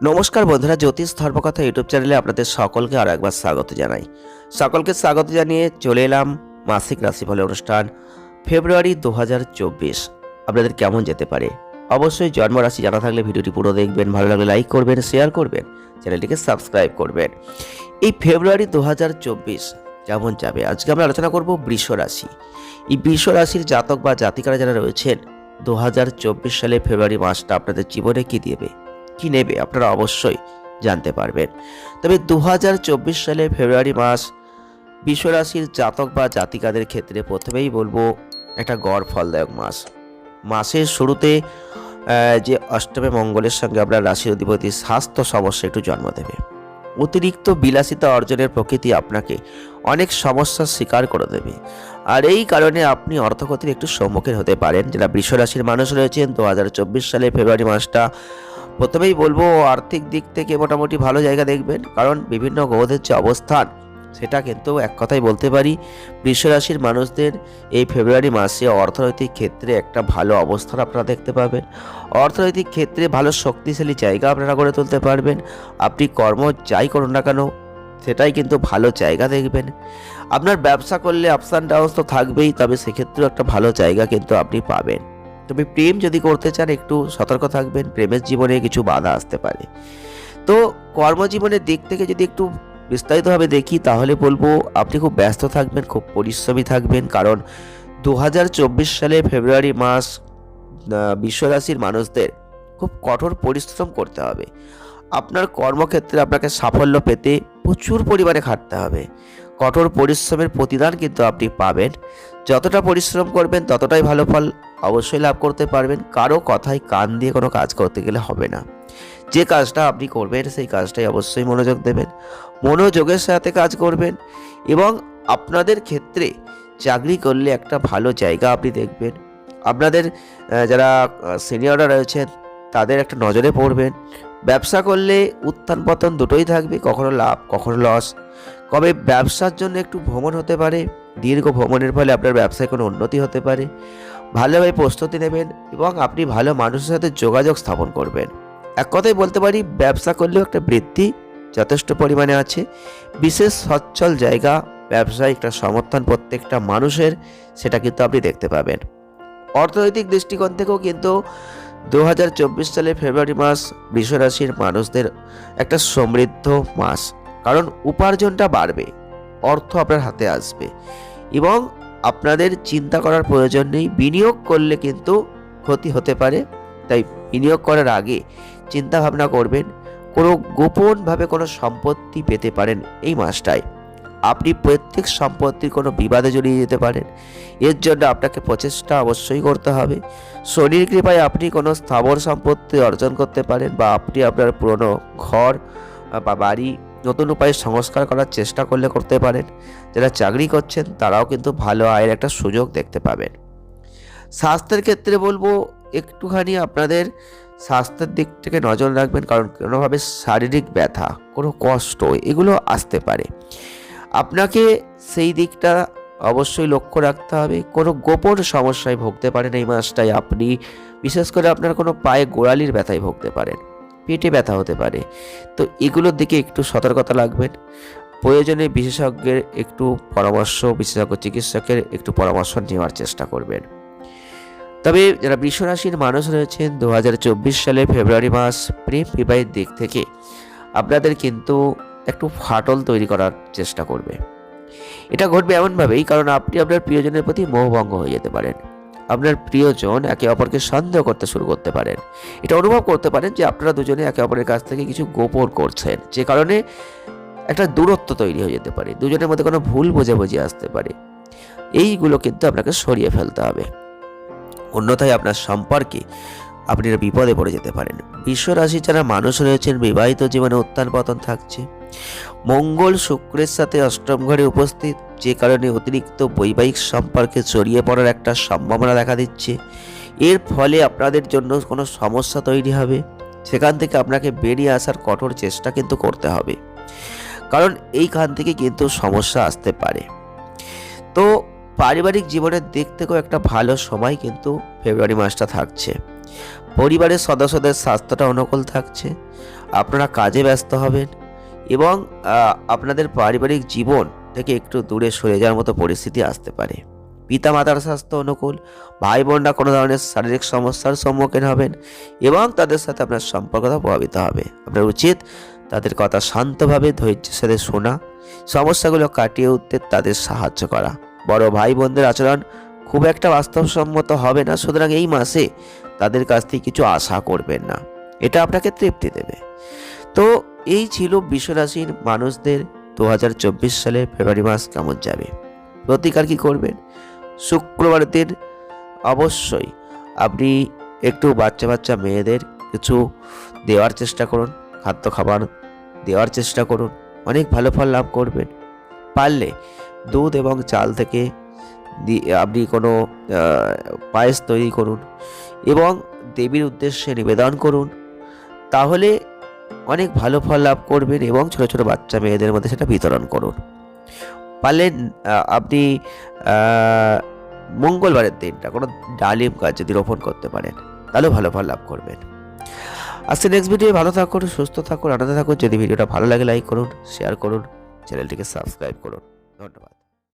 নমস্কার বন্ধুরা, জ্যোতিষ ধর্মকথা ইউটিউব চ্যানেলে আপনাদের সকলকে আরও একবার স্বাগত জানাই। সকলকে স্বাগত জানিয়ে চলে এলাম মাসিক রাশিফলের অনুষ্ঠান, ফেব্রুয়ারি দু হাজার চব্বিশ। আপনাদের কেমন যেতে পারে? অবশ্যই জন্মরাশি জানা থাকলে ভিডিওটি পুরো দেখবেন, ভালো লাগলে লাইক করবেন, শেয়ার করবেন, চ্যানেলটিকে সাবস্ক্রাইব করবেন। এই ফেব্রুয়ারি দু কেমন যাবে? আজকে আমরা আলোচনা করব বৃষ রাশি। এই বৃষ রাশির জাতক বা জাতিকারা যারা রয়েছেন, দু হাজার চব্বিশ সালে ফেব্রুয়ারি মাসটা আপনাদের জীবনে কী দেবে? কি নেবে আপনারা অবশ্যই জানতে পারবেন। তবে দু হাজার চব্বিশ সালে ফেব্রুয়ারি মাস বিশ্বরাশির জাতক বা জাতিকাদের ক্ষেত্রে প্রথমেই বলব একটা গড় ফলদায়ক মাস। মাসের শুরুতে যে অষ্টমে মঙ্গলের সঙ্গে আপনার রাশির অধিপতি স্বাস্থ্য সমস্যা একটু জন্ম দেবে। অতিরিক্ত বিলাসিতা অর্জনের প্রকৃতি আপনাকে অনেক সমস্যার শিকার করে দেবে। আর এই কারণে আপনি অর্থক্ষতির একটু সম্মুখীন হতে পারেন। যারা বৃষরাশির মানুষ রয়েছেন দু হাজার চব্বিশ সালে ফেব্রুয়ারি মাসটা প্রথমেই বলব আর্থিক দিক থেকে মোটামুটি ভালো জায়গা দেখবেন, কারণ বিভিন্ন গ্রহদের যে অবস্থান, সেটা কিন্তু এক কথাই বলতে পারি, বৃষরাশির মানুষদের এই ফেব্রুয়ারি মাসে অর্থনৈতিক ক্ষেত্রে একটা ভালো অবস্থান আপনারা দেখতে পাবেন। অর্থনৈতিক ক্ষেত্রে ভালো শক্তিশালী জায়গা আপনারা গড়ে তুলতে পারবেন, আপনি কর্ম যাই করুন না কেন, সেটাই কিন্তু ভালো জায়গা দেখবেন। আপনার ব্যবসা করলে আপস অ্যান্ড ডাউনস তো থাকবেই, তবে সেক্ষেত্রেও একটা ভালো জায়গা কিন্তু আপনি পাবেন। তবে প্রেম যদি করতে চান, একটু সতর্ক থাকবেন। প্রেমের জীবনে কিছু বাধা আসতে পারে। তো কর্মজীবনের দিক থেকে যদি একটু বিস্তারিতভাবে দেখি, তাহলে বলব আপনি খুব ব্যস্ত থাকবেন, খুব পরিশ্রমী থাকবেন। কারণ দু হাজার চব্বিশ সালে ফেব্রুয়ারি মাস বিশ্বরাশির মানুষদের খুব কঠোর পরিশ্রম করতে হবে। আপনার কর্মক্ষেত্রে আপনাকে সাফল্য পেতে প্রচুর পরিমাণে খাটতে হবে। কঠোর পরিশ্রমের প্রতিদান কিন্তু আপনি পাবেন। যতটা পরিশ্রম করবেন, ততটাই ভালো ফল অবশ্যই লাভ করতে পারবেন। কারও কথায় কান দিয়ে কোনো কাজ করতে গেলে হবে না। যে কাজটা আপনি করবেন, সেই কাজটাই অবশ্যই মনোযোগ দেবেন। মনোযোগের সাথে কাজ করবেন এবং আপনাদের ক্ষেত্রে চাকরি করলে একটা ভালো জায়গা আপনি দেখবেন। আপনাদের যারা সিনিয়ররা রয়েছেন, তাদের একটা নজরে পড়বেন। ব্যবসা করলে উত্থান পতন দুটোই থাকবে, কখনো লাভ, কখনো লস কবে ব্যবসার জন্য একটু ভ্রমণ হতে পারে, দীর্ঘ ভ্রমণের ফলে আপনার ব্যবসায় কোনো উন্নতি হতে পারে। ভালোভাবে প্রস্তুতি নেবেন এবং আপনি ভালো মানুষের সাথে যোগাযোগ স্থাপন করবেন। এক কথাই বলতে পারি, ব্যবসা করলেও একটা বৃদ্ধি যথেষ্ট পরিমাণে আছে। বিশেষ সচ্ছল জায়গা ব্যবসায় একটা সমর্থন প্রত্যেকটা মানুষের, সেটা কিন্তু আপনি দেখতে পাবেন। অর্থনৈতিক দৃষ্টিকোণ থেকেও কিন্তু দু হাজার চব্বিশ সালে ফেব্রুয়ারি মাস বৃষরাশির মানুষদের একটা সমৃদ্ধ মাস। কারণ উপার্জনটা বাড়বে, অর্থ আপনার হাতে আসবে এবং আপনাদের চিন্তা করার প্রয়োজন নেই। বিনিয়োগ করলে কিন্তু ক্ষতি হতে পারে। তাই বিনিয়োগ করার আগে চিন্তা ভাবনা করবেন, কোনো গোপনভাবে কোনো সম্পত্তি পেতে পারেন এই মাসটায়। আপনি প্রত্যেক সম্পত্তির কোনো বিবাদে জড়িয়ে যেতে পারেন। এর জন্য আপনাকে প্রচেষ্টা অবশ্যই করতে হবে। শনির কৃপায় আপনি কোনো স্থাবর সম্পত্তি অর্জন করতে পারেন বা আপনি আপনার পুরনো ঘর বা বাড়ি নতুন উপায়ে সংস্কার করার চেষ্টা করলে করতে পারেন। যারা চাকরি করছেন, তারাও কিন্তু ভালো আয়ের একটা সুযোগ দেখতে পাবেন। স্বাস্থ্যের ক্ষেত্রে বলব, একটুখানি আপনাদের স্বাস্থ্যের দিক থেকে নজর রাখবেন, কারণ কোনোভাবে শারীরিক ব্যথা, কোনো কষ্ট, এগুলো আসতে পারে। আপনাকে সেই দিকটা অবশ্যই লক্ষ্য রাখতে হবে। কোনো গোপন সমস্যায় ভুগতে পারেন এই মাসটায় আপনি। বিশেষ করে আপনার কোনো পায়ে গোড়ালির ব্যথায় ভুগতে পারেন। পেটে ব্যথা হতে পারে। তো এগুলোর দিকে একটু সতর্কতা লাগবেন প্রয়োজনে বিশেষজ্ঞের একটু পরামর্শ, বিশেষজ্ঞ চিকিৎসকের একটু পরামর্শ নেওয়ার চেষ্টা করবেন। তবে যারা বৃষরাশির মানুষ রয়েছেন দু সালে ফেব্রুয়ারি মাস প্রেম বিবাহের দিক থেকে আপনাদের কিন্তু একটু ফাটল তৈরি করার চেষ্টা করবে। এটা ঘটবে এমনভাবেই কারণ আপনি আপনার প্রিয়জনের প্রতি মোহভঙ্গ হয়ে যেতে পারেন। আপনার প্রিয়জন একে অপরকে সন্দেহ করতে শুরু করতে পারেন। এটা অনুভব করতে পারেন যে আপনারা দুজনে একে অপরের কাছ থেকে কিছু গোপন করছেন। যে কারণে একটা দূরত্ব তৈরি হয়ে যেতে পারে। দুজনের মধ্যে কোনো ভুল বোঝাবুঝি আসতে পারে। এইগুলো কিন্তু আপনাকে সরিয়ে ফেলতে হবে। অন্যথায় আপনার সম্পর্কে আপনি বিপদে পড়ে যেতে পারেন। বিশ্ব রাশি যারা মানুষ রয়েছেন, বিবাহিত জীবনে উত্থান পতন থাকছে। মঙ্গল শুক্রের সাথে অষ্টম ঘরে উপস্থিত, যে কারণে অতিরিক্ত বৈবাহিক সম্পর্কে জড়িয়ে পড়ার একটা সম্ভাবনা দেখা দিচ্ছে। এর ফলে আপনাদের জন্য কোনো সমস্যা তৈরি হবে। সেখান থেকে আপনাকে বেরিয়ে আসার কঠোর চেষ্টা কিন্তু করতে হবে। কারণ এইখান থেকে কিন্তু সমস্যা আসতে পারে। তো পারিবারিক জীবনের দিক থেকেও একটা ভালো সময় কিন্তু ফেব্রুয়ারি মাসটা থাকছে। পরিবারের সদস্যদের স্বাস্থ্যটা অনুকূল থাকছে। আপনারা কাজে ব্যস্ত হবেন। এবং আপনাদের পারিবারিক জীবন থেকে একটু দূরে সরে যাওয়ার মতো পরিস্থিতি আসতে পারে। পিতা মাতার স্বাস্থ্য অনুকূল ভাই বোনরা কোনো ধরনের শারীরিক সমস্যার সম্মুখীন হবেন এবং তাদের সাথে আপনার সম্পর্কটা প্রভাবিত হবে। আপনার উচিত তাদের কথা শান্তভাবে ধৈর্যের সাথে শোনা, সমস্যাগুলো কাটিয়ে উঠতে তাদের সাহায্য করা। বড় ভাই বোনদের আচরণ খুব একটা বাস্তবসম্মত হবে না, সুতরাং এই মাসে তাদের কাছ থেকে কিছু আশা করবেন না। এটা আপনাকে তৃপ্তি দেবে। তো এই ছিল বিশ্বরাশির মানুষদের দু হাজার চব্বিশ সালে ফেব্রুয়ারি মাস কেমন যাবে? প্রতিকার কি করবেন? শুক্রবার দিন অবশ্যই আপনি একটু বাচ্চা বাচ্চা মেয়েদের কিছু দেওয়ার চেষ্টা করুন, খাদ্য খাবার দেওয়ার চেষ্টা করুন, অনেক ভালো ফল লাভ করবেন। পারলে দুধ এবং চাল থেকে আপনি কোনো পায়েস তৈরি করুন এবং দেবীর উদ্দেশ্যে নিবেদন করুন। তাহলে অনেক ভালো ফল লাভ করবেন এবং ছোট ছোট বাচ্চা মেয়েদের মধ্যে সেটা বিতরণ করুন। পারলে আপনি মঙ্গলবারের দিনটা কোনো ডালিম গাছ যদি রোপণ করতে পারেন, তাহলেও ভালো ফল লাভ করবেন। আজকে নেক্সট ভিডিও ভালো থাকুন, সুস্থ থাকুন, আনন্দে থাকুন। যদি ভিডিওটা ভালো লাগে লাইক করুন শেয়ার করুন চ্যানেলটিকে সাবস্ক্রাইব করুন। ধন্যবাদ।